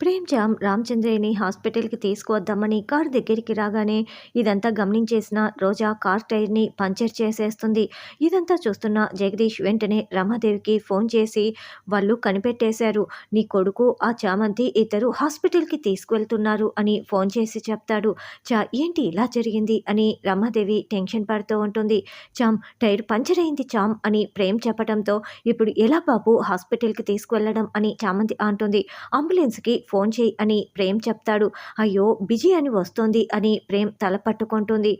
ప్రేమ్‌జామ్ రామచంద్రయ్యని హాస్పిటల్‌కి తీసుకువద్దామని కారు దగ్గరికి రాగానే ఇదంతా గమనించేసిన రోజా కార్ టైర్‌ని పంచర్ చేసేస్తుంది. ఇదంతా చూస్తున్న జగదీష్ వెంటనే రమాదేవికి ఫోన్ చేసి వాళ్ళు కనిపెట్టేశారు. నీ కొడుకు, ఆ చామంతి ఇద్దరు హాస్పిటల్‌కి తీసుకువెళ్తున్నారు అని ఫోన్ చేసి చెప్తాడు. చా ఏంటి ఇలా జరిగింది అని రమాదేవి టెన్షన్ పడుతూ ఉంటుంది. చామ్ టైర్ పంచర్ అయింది చామ్ అని ప్రేమ్ చెప్పడంతో ఇప్పుడు ఎలా బాబు హాస్పిటల్‌కి తీసుకువెళ్ళడం అని చామంతి అంటుంది. అంబులెన్స్‌కి ఫోన్ చేయి అని ప్రేమ్ చెప్తాడు. అయ్యో! బిజీ అని వస్తోంది అని ప్రేమ్ తల పట్టుకుంటుంది.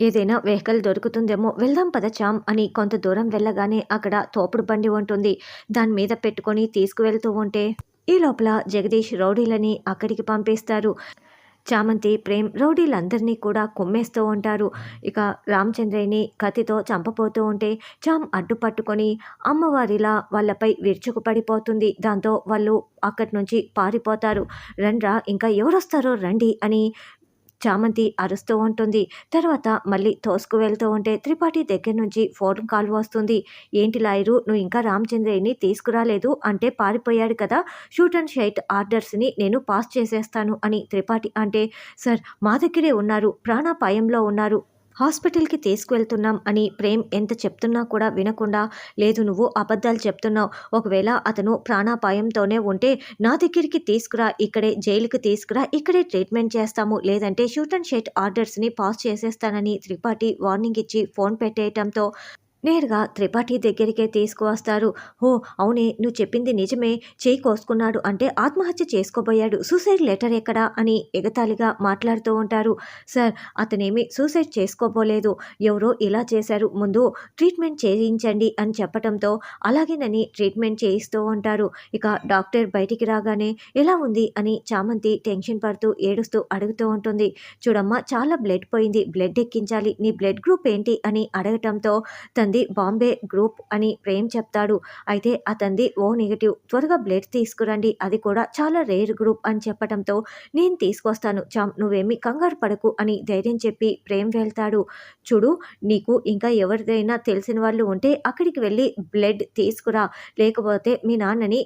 ఏదైనా వెహికల్ దొరుకుతుందేమో వెళ్దాం పద చామ్ అని కొంత దూరం వెళ్ళగానే అక్కడ తోపుడు బండి ఉంటుంది. దాని మీద పెట్టుకొని తీసుకువెళ్తూ ఉంటే ఈ లోపల జగదీష్ రౌడీలని అక్కడికి పంపిస్తారు. చామంతి, ప్రేమ్ రౌడీలందరినీ కూడా కుమ్మేస్తూ ఉంటారు. ఇక రామచంద్రయ్యని కత్తితో చంపబోతూ ఉంటే చామ్ అడ్డు పట్టుకొని అమ్మవారిలా వాళ్ళపై విరుచుకుపడిపోతుంది. దాంతో వాళ్ళు అక్కడి నుంచి పారిపోతారు. రండ్రా ఇంకా ఎవరొస్తారో రండి అని చామంతి అరుస్తూ ఉంటుంది. తర్వాత మళ్ళీ తోసుకు వెళ్తూ ఉంటే త్రిపాఠి దగ్గర నుంచి ఫోన్ కాల్ వస్తుంది. ఏంటి లాయరు నువ్వు ఇంకా రామచంద్రయ్యని తీసుకురాలేదు అంటే పారిపోయాడు కదా! షూట్ అండ్ షైట్ ఆర్డర్స్‌ని నేను పాస్ చేసేస్తాను అని త్రిపాఠి అంటే సార్ మా దగ్గరే ఉన్నారు. ప్రాణాపాయంలో ఉన్నారు. హాస్పిటల్‌కి తీసుకువెళ్తున్నాం అని ప్రేమ్ ఎంత చెప్తున్నా కూడా వినకుండా లేదు నువ్వు అబద్ధాలు చెప్తున్నావు. ఒకవేళ అతను ప్రాణాపాయంతోనే ఉంటే నా దగ్గరికి తీసుకురా ఇక్కడే జైలుకి తీసుకురా ఇక్కడే ట్రీట్మెంట్ చేస్తాము. లేదంటే షూట్ అండ్ షేట్ ఆర్డర్స్‌ని పాస్ చేసేస్తానని త్రిపాఠి వార్నింగ్ ఇచ్చి ఫోన్ పెట్టేయటంతో నేరుగా త్రిపాఠి దగ్గరికే తీసుకువస్తారు. ఓ అవునే నువ్వు చెప్పింది నిజమే చేయి కోసుకున్నాడు అంటే ఆత్మహత్య చేసుకోబోయాడు. సూసైడ్ లెటర్ ఎక్కడా అని ఎగతాళిగా మాట్లాడుతూ ఉంటారు. సార్ అతనేమి సూసైడ్ చేసుకోబోలేదు. ఎవరో ఇలా చేశారు. ముందు ట్రీట్మెంట్ చేయించండి అని చెప్పటంతో అలాగేనని ట్రీట్మెంట్ చేయిస్తూ ఉంటారు. ఇక డాక్టర్ బయటికి రాగానే ఎలా ఉంది అని చామంతి టెన్షన్ పడుతూ ఏడుస్తూ అడుగుతూ ఉంటుంది. చూడమ్మా చాలా బ్లడ్ పోయింది. బ్లడ్ ఎక్కించాలి. నీ బ్లడ్ గ్రూప్ ఏంటి అని అడగటంతో తంది బాంబే గ్రూప్ అని ప్రేమ్ చెప్తాడు. అయితే అతనిది ఓ నెగిటివ్ త్వరగా బ్లడ్ తీసుకురండి. అది కూడా చాలా రేర్ గ్రూప్ అని చెప్పడంతో నేను తీసుకొస్తాను చామ్ నువ్వేమి కంగారు పడకు అని ధైర్యం చెప్పి ప్రేమ్ వెళ్తాడు. చూడు నీకు ఇంకా ఎవరిదైనా తెలిసిన వాళ్ళు ఉంటే అక్కడికి వెళ్ళి బ్లడ్ తీసుకురా. లేకపోతే మీ నాన్నని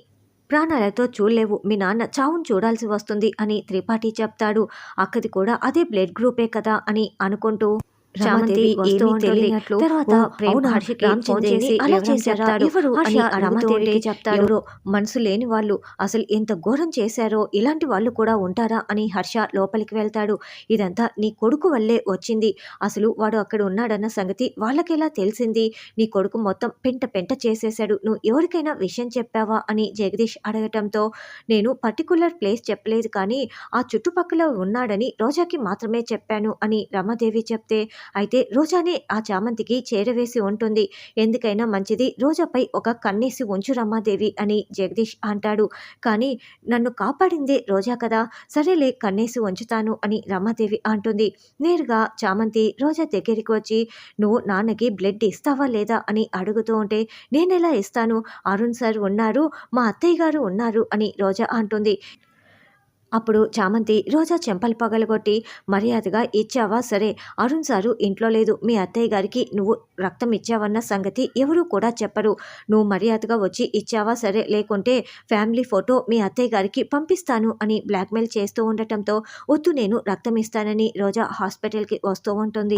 ప్రాణాలతో చూడలేవు. మీ నాన్న చావును చూడాల్సి వస్తుంది అని త్రిపాఠి చెప్తాడు. అక్కది కూడా అదే బ్లడ్ గ్రూపే కదా అని అనుకుంటూ చామంతి వస్తూ ఏమీ ఉంటుంది. తెలియనట్లు తర్వాత ఓ ప్రేమ్ అవునా, హర్షకి రామ్ ఫోన్ చంద్రని చేసి అలా అలా చేశారా? చేశారు ఎవరు హర్ష అని అడుగుతూ రమాదేవికి ఉంటే చెప్తాడు. ఎవరో మనసు లేని వాళ్ళు అసలు ఎంత ఘోరం చేశారో ఇలాంటి వాళ్ళు కూడా ఉంటారా అని హర్ష లోపలికి వెళ్తాడు. ఇదంతా నీ కొడుకు వల్లే వచ్చింది. అసలు వాడు అక్కడ ఉన్నాడన్న సంగతి వాళ్ళకెలా తెలిసింది? నీ కొడుకు మొత్తం పెంట పెంట చేసేశాడు. నువ్వు ఎవరికైనా విషయం చెప్పావా అని జగదీష్ అడగటంతో నేను పర్టిక్యులర్ ప్లేస్ చెప్పలేదు కానీ ఆ చుట్టుపక్కల ఉన్నాడని రోజాకి మాత్రమే చెప్పాను అని రమాదేవి చెప్తే అయితే రోజానే ఆ చామంతికి చేరవేసి ఉంటుంది. ఎందుకైనా మంచిది రోజాపై ఒక కన్నేసి ఉంచు రమాదేవి అని జగదీష్ అంటాడు. కానీ నన్ను కాపాడిందే రోజా కదా! సరేలే కన్నేసి ఉంచుతాను అని రమాదేవి అంటుంది. నేరుగా చామంతి రోజా దగ్గరికి వచ్చి నువ్వు నాన్నకి బ్లడ్ ఇస్తావా లేదా అని అడుగుతూ ఉంటే నేనెలా ఇస్తాను? అరుణ్ సార్ ఉన్నారు. మా అత్తయ్య గారు ఉన్నారు అని రోజా అంటుంది. అప్పుడు చామంతి రోజా చెంపలు పగలగొట్టి మర్యాదగా ఇచ్చావా సరే అరుణ్ సారు ఇంట్లో లేదు. మీ అత్తయ్య గారికి నువ్వు రక్తం ఇచ్చావన్న సంగతి ఎవరూ కూడా చెప్పరు. నువ్వు మర్యాదగా వచ్చి ఇచ్చావా సరే లేకుంటే ఫ్యామిలీ ఫోటో మీ అత్తయ్య గారికి పంపిస్తాను అని బ్లాక్‌మెయిల్ చేస్తూ ఉండటంతో వద్దు నేను రక్తం ఇస్తానని రోజా హాస్పిటల్‌కి వస్తూ ఉంటుంది.